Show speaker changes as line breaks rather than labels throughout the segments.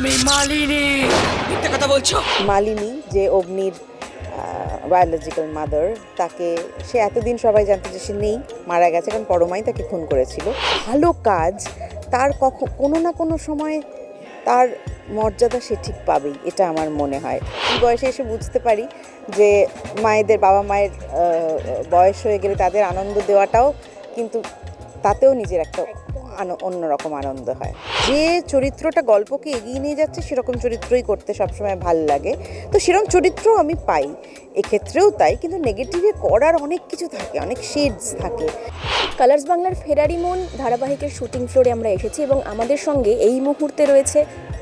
আমি মালিনী। মিথ্যে কথা বলছো?
মালিনী, যে অগ্নির বায়োলজিক্যাল মাদার তাকে সে এতদিন সবাই জানতো যে সে নেই, মারা গেছে, কারণ পরমাই তাকে খুন করেছিল। ভালো কাজ, তার কখন, কোনো না কোনো সময় তার মর্যাদা সে ঠিক পাবেই, এটা আমার মনে হয়। এই বয়সে এসে বুঝতে পারি যে মায়েদের, বাবা মায়ের বয়স হয়ে গেলে তাদের আনন্দ দেওয়াটাও কিন্তু তাতেও নিজের একটা অন্যরকম আনন্দ হয়। যে চরিত্রটা গল্পকে এগিয়ে নিয়ে যাচ্ছে সেরকম চরিত্রই করতে সবসময় ভালো লাগে। তো সেরকম চরিত্র আমি পাই। এক্ষেত্রেও তাই কিন্তু নেগেটিভে করার অনেক কিছু থাকে অনেক শেডস থাকে।
কালার্স বাংলার ফেরারি মন ধারাবাহিকের শুটিং ফ্লোরে আমরা এসেছি এবং আমাদের সঙ্গে এই মুহূর্তে রয়েছে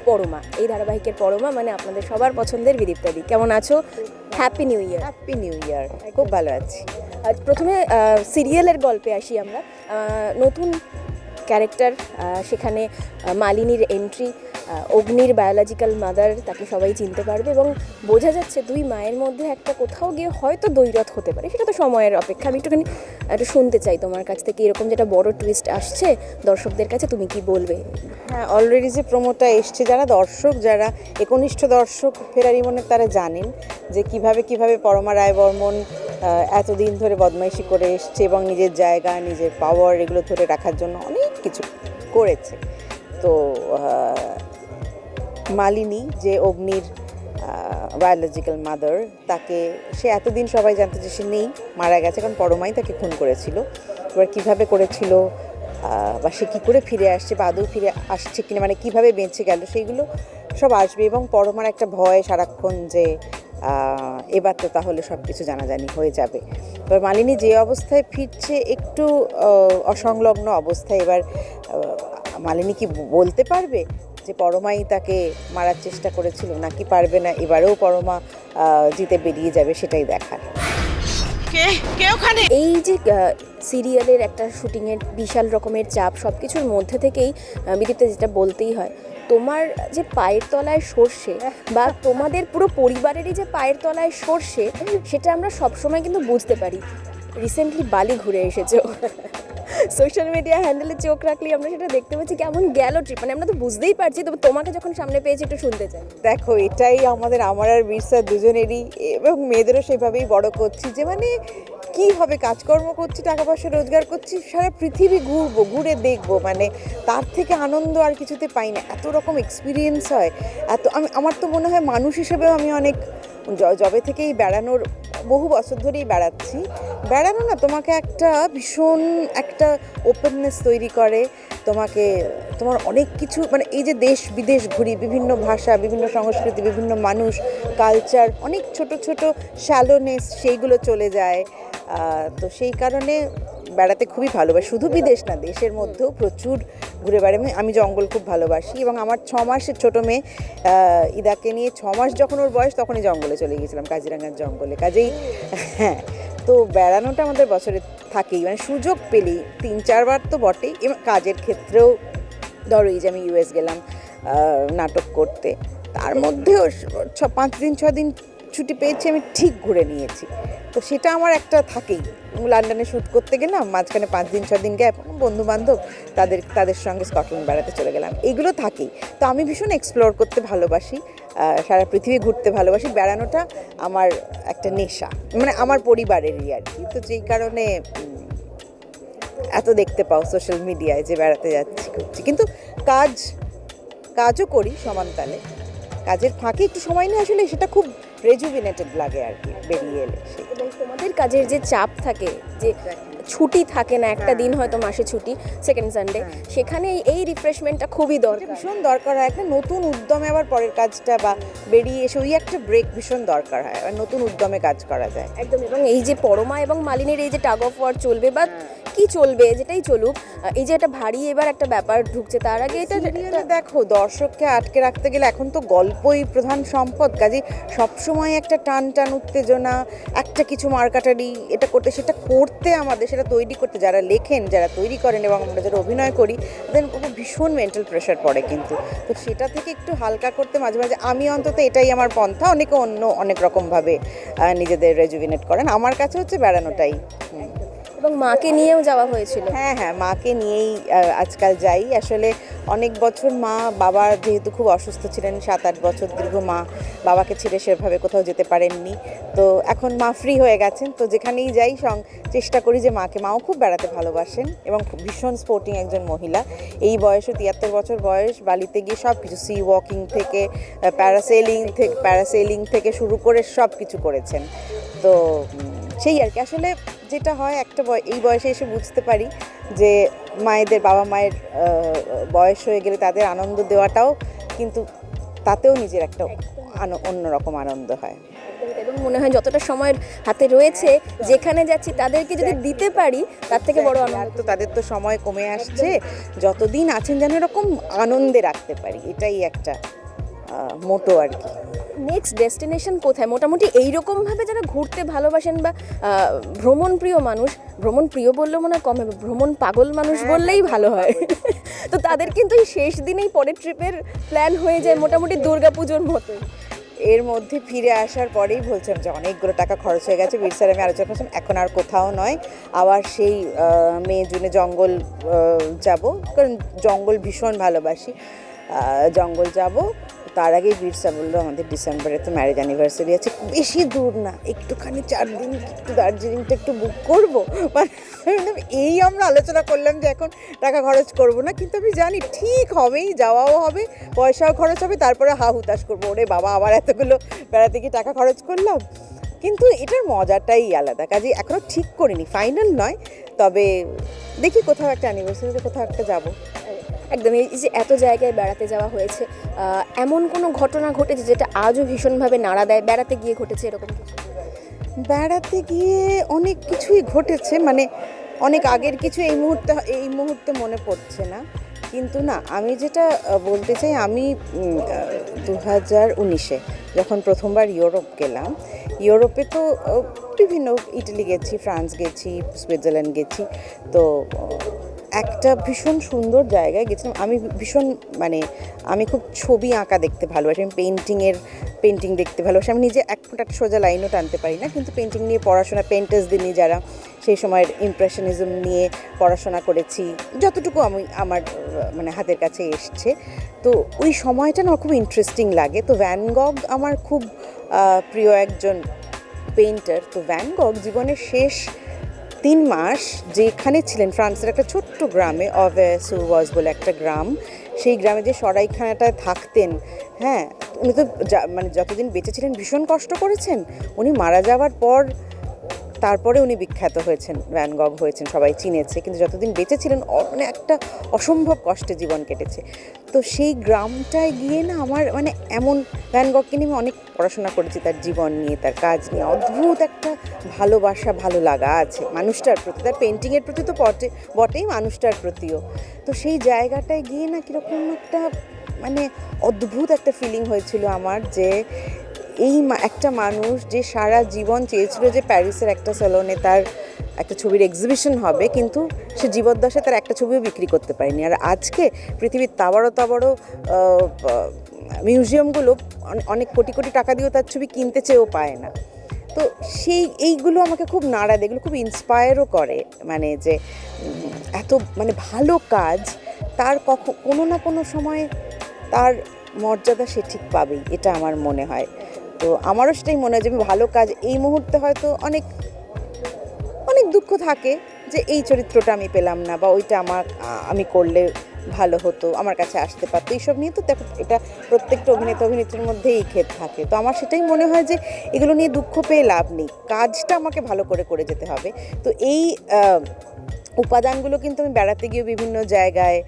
পরমা। এই ধারাবাহিকের পরমা মানে আপনাদের সবার পছন্দের বিদীপ্তাদি কেমন আছো? Happy new year
happy new year খুব ভালো আছি।
প্রথমে সিরিয়ালের গল্পে আসি আমরা। নতুন ক্যারেক্টার সেখানে মালিনীর এন্ট্রি অগ্নির বায়োলজিক্যাল মাদার তাকে সবাই চিনতে পারবে এবং বোঝা যাচ্ছে দুই মায়ের মধ্যে একটা কোথাও গিয়ে হয়তো দৈরথ হতে পারে। সেটা তো সময়ের অপেক্ষা। আমি একটুখানি একটু শুনতে চাই তোমার কাছ থেকে এরকম যেটা বড় টুইস্ট আসছে, দর্শকদের কাছে তুমি কি বলবে?
হ্যাঁ অলরেডি যে প্রোমোটা এসছে, যারা দর্শক, যারা একনিষ্ঠ দর্শক, ফেরারি মনে তারা জানেন যে কীভাবে কীভাবে পরমা রায় বর্মন এতদিন ধরে বদমাইশি করে এসছে এবং নিজের জায়গা, নিজের পাওয়ার এগুলো ধরে রাখার জন্য অনেক কিছু করেছে। তো মালিনী যে অগ্নির বায়োলজিক্যাল মাদার তাকে সে এতদিন সবাই জানতো যে সে নেই, মারা গেছে, কারণ পরমাই তাকে খুন করেছিল। এবার কীভাবে করেছিল বা সে কী করে ফিরে আসছে, বা আদৌ ফিরে আসছে কিনা মানে কীভাবে বেঁচে গেল, সেইগুলো সব আসবে। এবং পরমার একটা ভয় সারাক্ষণ যে এবার তো তাহলে সব কিছু জানাজানি হয়ে যাবে। এবার মালিনী যে অবস্থায় ফিরছে একটু অসংলগ্ন অবস্থায় এবার মালিনী কি বলতে পারবে যে পরমাই তাকে মারার চেষ্টা করেছিল নাকি পারবে না? এবারেও পরমা জিতে বেরিয়ে যাবে সেটাই দেখার।
কে কে
এই যে সিরিয়ালের একটা শুটিংয়ের বিশাল রকমের চাপ সব কিছুর মধ্যে থেকেই বিদীপ্তা যেটা বলতেই হয় তোমার যে পায়ের তলায় সর্ষে বা তোমাদের পুরো পরিবারেরই যে পায়ের তলায় সর্ষে সেটা আমরা সবসময় কিন্তু বুঝতে পারি। রিসেন্টলি বালি ঘুরে এসেছ। সোশ্যাল মিডিয়া হ্যান্ডেলে চোখ রাখলে আমরা সেটা দেখতে পাচ্ছি কেমন গেল ট্রিপ মানে আমরা তো বুঝতেই পারছি তবে তোমাকে যখন সামনে পেয়েছি একটু শুনতে চাই।
দেখো এটাই আমাদের আমার আর বীরসা দুজনেরই এবং মেয়েদেরও সেভাবেই বড় করছি যে মানে কি হবে কাজকর্ম করছি, টাকা পয়সা রোজগার করছি, সারা পৃথিবী ঘুরবো, ঘুরে দেখব মানে তার থেকে আনন্দ আর কিছুতে পাই না। এত রকম এক্সপিরিয়েন্স হয়, এত আমি, আমার তো মনে হয় মানুষ হিসেবেও আমি অনেক জবে থেকেই বেড়ানোর, বহু বছর ধরেই বেড়াচ্ছি। বেড়ানো না, তোমাকে একটা ভীষণ একটা ওপেননেস তৈরি করে, তোমাকে, তোমার অনেক কিছু মানে এই যে দেশ বিদেশ ঘুরি, বিভিন্ন ভাষা, বিভিন্ন সংস্কৃতি, বিভিন্ন মানুষ কালচার অনেক ছোট ছোট শ্যালোনেস সেইগুলো চলে যায়। তো সেই কারণে বেড়াতে খুবই ভালোবাসি। শুধু বিদেশ না, দেশের মধ্যেও প্রচুর ঘুরে বেড়াই। আমি- জঙ্গল খুব ভালোবাসি এবং আমার ছ মাসের ছোটো মেয়ে ইদাকে নিয়ে ছ মাস যখন ওর বয়স তখনই জঙ্গলে চলে গিয়েছিলাম কাজিরাঙ্গার জঙ্গলে। কাজেই হ্যাঁ তো বেড়ানোটা আমাদের বছরে থাকেই। মানে সুযোগ পেলেই, তিন চারবার তো বটেই। এবং কাজের ক্ষেত্রেও ধরো এই যে আমি ইউএস গেলাম নাটক করতে। তার মধ্যেও ছ, পাঁচ দিন, ছ দিন ছুটি পেয়েছি, আমি ঠিক ঘুরে নিয়েছি। তো সেটা আমার একটা থাকেই। লন্ডনে শ্যুট করতে গেলাম, মাঝখানে পাঁচ দিন ছ দিন গ্যাপ বন্ধু বান্ধব তাদের তাদের সঙ্গে স্কটল্যান্ড বেড়াতে চলে গেলাম। এগুলো থাকেই। তো আমি ভীষণ এক্সপ্লোর করতে ভালোবাসি সারা পৃথিবী ঘুরতে ভালোবাসি। বেড়ানোটা আমার একটা নেশা মানে আমার পরিবারেরই আর কি। তো যেই কারণে এত দেখতে পাও সোশ্যাল মিডিয়ায় যে বেড়াতে যাচ্ছি, করছি। কিন্তু কাজ, কাজও করি সমানতালে কাজের ফাঁকে একটু সময় নিয়ে আসলে সেটা খুব রেজুভিনেটেড লাগে আর কি বেরিয়ে এলে
এবং তোমাদের কাজের যে চাপ থাকে যে ছুটি থাকে না একটা দিন হয়তো মাসে ছুটি সেকেন্ড সানডে সেখানে এই রিফ্রেশমেন্টটা খুবই দরকার।
ভীষণ দরকার হয় একটা নতুন উদ্যমে আবার পরের কাজটা বা বেরিয়ে এসে ওই একটা ব্রেক ভীষণ দরকার হয় আর নতুন উদ্যমে কাজ করা যায়।
একদম এবং এই যে পরমা এবং মালিনীর এই যে টাগ অফ ওয়ার চলবে বা কি চলবে যেটাই চলুক এই যে একটা ভারী এবার একটা ব্যাপার ঢুকছে তার আগে এটা
দেখো দর্শককে আটকে রাখতে গেলে এখন তো গল্পই প্রধান সম্পদ কাজে সবসময় একটা টান টান উত্তেজনা একটা কিছু মার্কাটারি এটা করতে সেটা করতে আমাদের সেটা তৈরি করতে যারা লেখেন, যারা তৈরি করেন এবং আমরা যারা অভিনয় করি দেন খুব ভীষণ মেন্টাল প্রেশার পড়ে কিন্তু। তো সেটা থেকে একটু হালকা করতে মাঝে মাঝে আমি অন্তত এটাই আমার পন্থা, অনেকে অন্য অনেক রকমভাবে নিজেদের রেজুভিনেট করেন। আমার কাছে হচ্ছে বেড়ানোটাই।
এবং মাকে নিয়েও যাওয়া হয়েছিল।
হ্যাঁ হ্যাঁ মাকে নিয়েই আজকাল যাই। আসলে অনেক বছর মা বাবা যেহেতু খুব অসুস্থ ছিলেন সাত আট বছর দীর্ঘ মা বাবাকে ছেড়ে সেভাবে কোথাও যেতে পারেননি। তো এখন মা ফ্রি হয়ে গেছেন। তো যেখানেই যাই, সং চেষ্টা করি যে মাকে মাও খুব বেড়াতে ভালোবাসেন এবং ভীষণ স্পোর্টিং একজন মহিলা। এই বয়সে তিয়াত্তর বছর বয়স, বালিতে গিয়ে সব কিছু সি ওয়াকিং থেকে প্যারাসেলিং থেকে প্যারাসেলিং থেকে শুরু করে সব কিছু করেছেন। তো সেই আর কি। আসলে যেটা হয় একটা এই বয়সে এসে বুঝতে পারি যে মায়েদের বাবা মায়ের বয়স হয়ে গেলে তাদের আনন্দ দেওয়াটাও কিন্তু তাতেও নিজের একটা অন্যরকম আনন্দ হয়।
এবং মনে হয় যতটা সময়ের হাতে রয়েছে যেখানে যাচ্ছি তাদেরকে যদি দিতে পারি তার থেকে বড় আনন্দ।
তো তাদের তো সময় কমে আসছে যতদিন আছেন যেন এরকম আনন্দে রাখতে পারি এটাই একটা মোটো আর কি।
নেক্সট ডেস্টিনেশন কোথায়? মোটামুটি এইরকম ভাবে যারা ঘুরতে ভালোবাসেন বা ভ্রমণ প্রিয় মানুষ ভ্রমণ প্রিয় বললেও মনে হয় কম হবে ভ্রমণ পাগল মানুষ
হ্যাঁ,
বললেই ভালো হয়। তো তাদের কিন্তু এই শেষ দিনেই পরের ট্রিপের প্ল্যান হয়ে যায় মোটামুটি দুর্গাপুজোর মতোই
এর মধ্যে ফিরে আসার পরেই বলছিলাম যে অনেকগুলো টাকা খরচ হয়ে গেছে। বীর স্যার আমি আলোচনা করছিলাম এখন আর কোথাও নয়। আবার সেই মে জুনে জঙ্গল যাব। কারণ জঙ্গল ভীষণ ভালোবাসি। জঙ্গল যাব। তার আগেই বীর স্যার বলল, আমাদের ডিসেম্বরে তো ম্যারেজ অ্যানিভার্সারি আছে, বেশি দূর না, একটুখানি চার দিন একটু দার্জিলিংটা একটু বুক করব। মানে এই আমরা আলোচনা করলাম যে এখন টাকা খরচ করব না, কিন্তু আমি জানি ঠিক হবেই, যাওয়াও হবে, পয়সাও খরচ হবে, তারপরে হা হুতাশ করব। ওরে বাবা, আবার এতগুলো বেড়াতে গিয়ে টাকা খরচ করলাম। কিন্তু এটার মজাটাই আলাদা কাজে এখনও ঠিক করিনি ফাইনাল নয়, তবে দেখি কোথাও একটা অ্যানিভার্সারিতে কোথাও একটা যাব।
একদম, এই যে এত জায়গায় বেড়াতে যাওয়া হয়েছে এমন কোনো ঘটনা ঘটেছে যেটা আজও ভীষণভাবে নাড়া দেয়? বেড়াতে গিয়ে ঘটেছে এরকম কিছু?
বেড়াতে গিয়ে অনেক কিছুই ঘটেছে মানে অনেক আগের কিছু এই মুহূর্তে এই মুহূর্তে মনে পড়ছে না। কিন্তু না, আমি যেটা বলতে চাই, আমি দু হাজার উনিশে যখন প্রথমবার ইউরোপ গেলাম, ইউরোপে তো বিভিন্ন, ইটালি গেছি, ফ্রান্স গেছি, সুইজারল্যান্ড গেছি, তো একটা ভীষণ সুন্দর জায়গায় গেছিলাম। আমি ভীষণ মানে আমি খুব ছবি আঁকা দেখতে ভালোবাসি। আমি পেন্টিংয়ের পেন্টিং দেখতে ভালোবাসি। আমি নিজে এক ফুট সোজা লাইনও টানতে পারি না। কিন্তু পেন্টিং নিয়ে পড়াশোনা পেন্টার্সদের নিয়ে যারা, সেই সময়ের ইমপ্রেশনিজম নিয়ে পড়াশোনা করেছি, যতটুকু আমি আমার মানে হাতের কাছে এসছে। তো ওই সময়টা না খুব ইন্টারেস্টিং লাগে। তো ভ্যান গগ আমার খুব প্রিয় একজন পেইন্টার তো ভ্যান গগ জীবনের শেষ তিন মাস যেখানে ছিলেন, ফ্রান্সের একটা ছোট্ট গ্রামে অভে সুরওয়াজ বলে একটা গ্রাম। সেই গ্রামে যে সরাইখানাটায় থাকতেন হ্যাঁ উনি তো মানে যতদিন বেঁচে ছিলেন, ভীষণ কষ্ট করেছেন। উনি মারা যাওয়ার পর তারপরে উনি বিখ্যাত হয়েছেন ভ্যান গগ হয়েছেন, সবাই চিনেছে, কিন্তু যতদিন বেঁচে ছিলেন মানে একটা অসম্ভব কষ্টে জীবন কেটেছে। তো সেই গ্রামটায় গিয়ে না আমার মানে এমন ভ্যান গগকে নিয়ে আমি অনেক পড়াশোনা করেছি, তার জীবন নিয়ে, তার কাজ নিয়ে। অদ্ভুত একটা ভালোবাসা, ভালো লাগা আছে মানুষটার প্রতি। তার পেন্টিংয়ের প্রতি তো বটে, বটেই মানুষটার প্রতিও। তো সেই জায়গাটায় গিয়ে না কীরকম একটা মানে অদ্ভুত একটা ফিলিং হয়েছিল আমার যে এই একটা মানুষ যে সারা জীবন চেয়েছিল যে প্যারিসের একটা স্যালনে তার একটা ছবির এক্সিবিশন হবে, কিন্তু সে জীবদ্দশায় তার একটা ছবিও বিক্রি করতে পারেনি। আর আজকে পৃথিবীর তাবারও তাবারও মিউজিয়ামগুলো অনেক কোটি কোটি টাকা দিয়েও তার ছবি কিনতে চেয়েও পায় না। তো সেই, এইগুলো আমাকে খুব নাড়া দেয়, এগুলো খুব ইন্সপায়ারও করে। মানে যে, এত মানে ভালো কাজ, তার কখ, কোনো না কোনো সময় তার মর্যাদা সে ঠিক পাবেই, এটা আমার মনে হয়। তো আমারও সেটাই মনে হয় যে আমি ভালো কাজ এই মুহূর্তে হয়তো অনেক অনেক দুঃখ থাকে যে এই চরিত্রটা আমি পেলাম না বা ওইটা আমার আমি করলে ভালো হতো, আমার কাছে আসতে পারতো। এইসব নিয়ে তো দেখো, এটা প্রত্যেকটা অভিনেতা অভিনেত্রীর মধ্যেই ক্ষেত থাকে। তো আমার সেটাই মনে হয় যে এগুলো নিয়ে দুঃখ পেয়ে লাভ নেই। কাজটা আমাকে ভালো করে করে যেতে হবে। তো এই উপাদানগুলো কিন্তু আমি বেড়াতে গিয়ে বিভিন্ন জায়গায়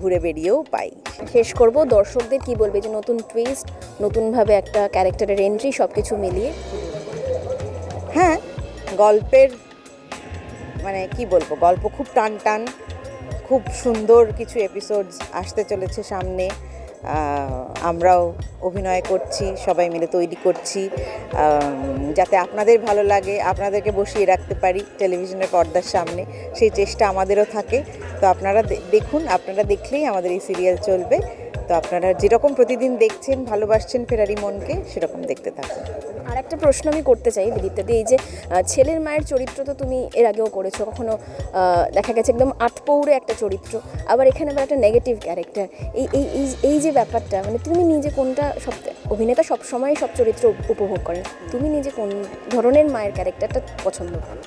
ঘুরে বেরিয়েও পাই।
শেষ করব, দর্শকদের কি বলবে যে নতুন টুইস্ট নতুনভাবে একটা ক্যারেক্টারের এন্ট্রি সব কিছু মিলিয়ে?
হ্যাঁ গল্পের মানে কি বলব, গল্প খুব টান টান খুব সুন্দর কিছু এপিসোডস আসতে চলেছে সামনে। আমরাও অভিনয় করছি, সবাই মিলে তৈরি করছি যাতে আপনাদের ভালো লাগে, আপনাদেরকে বসিয়ে রাখতে পারি টেলিভিশনের পর্দার সামনে, সেই চেষ্টা আমাদেরও থাকে। তো আপনারা দেখুন, আপনারা দেখলেই আমাদের এই সিরিয়াল চলবে। তো আপনারা যেরকম প্রতিদিন দেখছেন ভালোবাসছেন ফেরারি মনকে সেরকম দেখতে থাকুন।
আর একটা প্রশ্ন আমি করতে চাই বিদিত্যাদি এই যে ছেলের মায়ের চরিত্র তো তুমি এর আগেও করেছ কখনো দেখা গেছে একদম আটপৌরে একটা চরিত্র আবার এখানে আবার একটা নেগেটিভ ক্যারেক্টার এই এই এই- এই যে ব্যাপারটা মানে তুমি নিজে কোনটা সব অভিনেতা সব সময় সব চরিত্র উপভোগ করেন? তুমি নিজে কোন ধরনের মায়ের ক্যারেক্টারটা পছন্দ করো?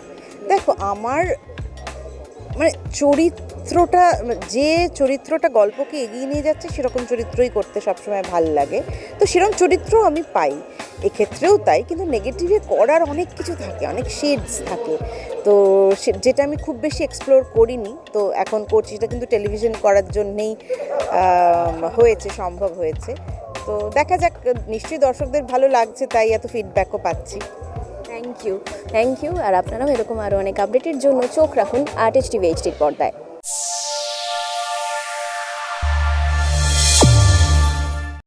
দেখো আমার মানে চরিত্রটা, যে চরিত্রটা গল্পকে এগিয়ে নিয়ে যাচ্ছে, সেরকম চরিত্রই করতে সবসময় ভালো লাগে। তো সেরকম চরিত্র আমি পাই। এক্ষেত্রেও তাই, কিন্তু নেগেটিভে করার অনেক কিছু থাকে, অনেক শেডস থাকে। তো যেটা আমি খুব বেশি এক্সপ্লোর করিনি, তো এখন করছি, সেটা কিন্তু টেলিভিশন করার জন্যেই হয়েছে, সম্ভব হয়েছে। তো দেখা যাক, নিশ্চয়ই দর্শকদের ভালো লাগছে, তাই এত ফিডব্যাকও পাচ্ছি।
থ্যাংক ইউ থ্যাংক ইউ আর আপনারাও এরকম আরও অনেক আপডেটের জন্য চোখ রাখুন আর্টিস্ট টিভি এইচডির পর্দায়।